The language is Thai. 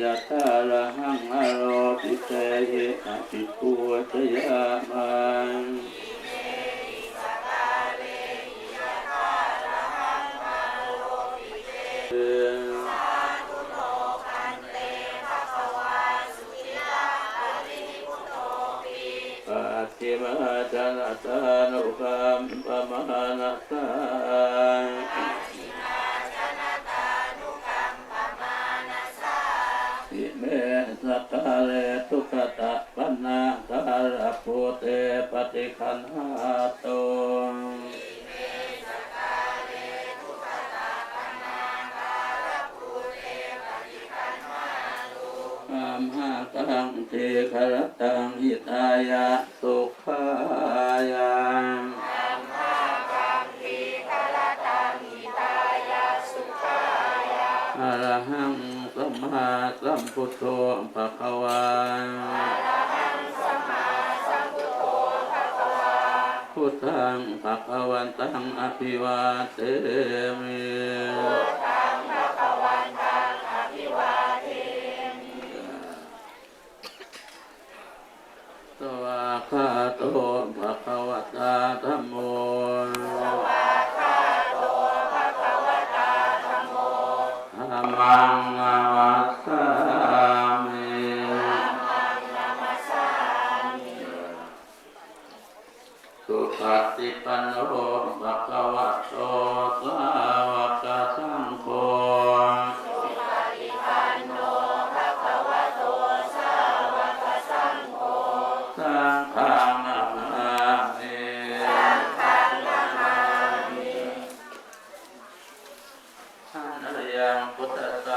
ยะตาระหังอโรปิเตเยอภิปูชยามันปฏิมจนะตานุกัมปะมหานาตา สักกาเลทุกตะปันนาการะโพเตปฏิคันหาโตอามหาตังเทครตังหิตายะสุขายาอรหัง มมาสัมพุทโธภะคะวาพุทธังภะคะวันตังอภิวาเทมิสวาคาโตภะคะวตาธรรมโมสวาคาโตภะคะวตาธรรมโมธรรมัง สุปฏิปันโนภะคะวะโตสาวกสังโฆสุปฏิปันโนภะควะโตสาวกสังโฆสังฆานามามังฆานามามิท่านอริยังพุทธส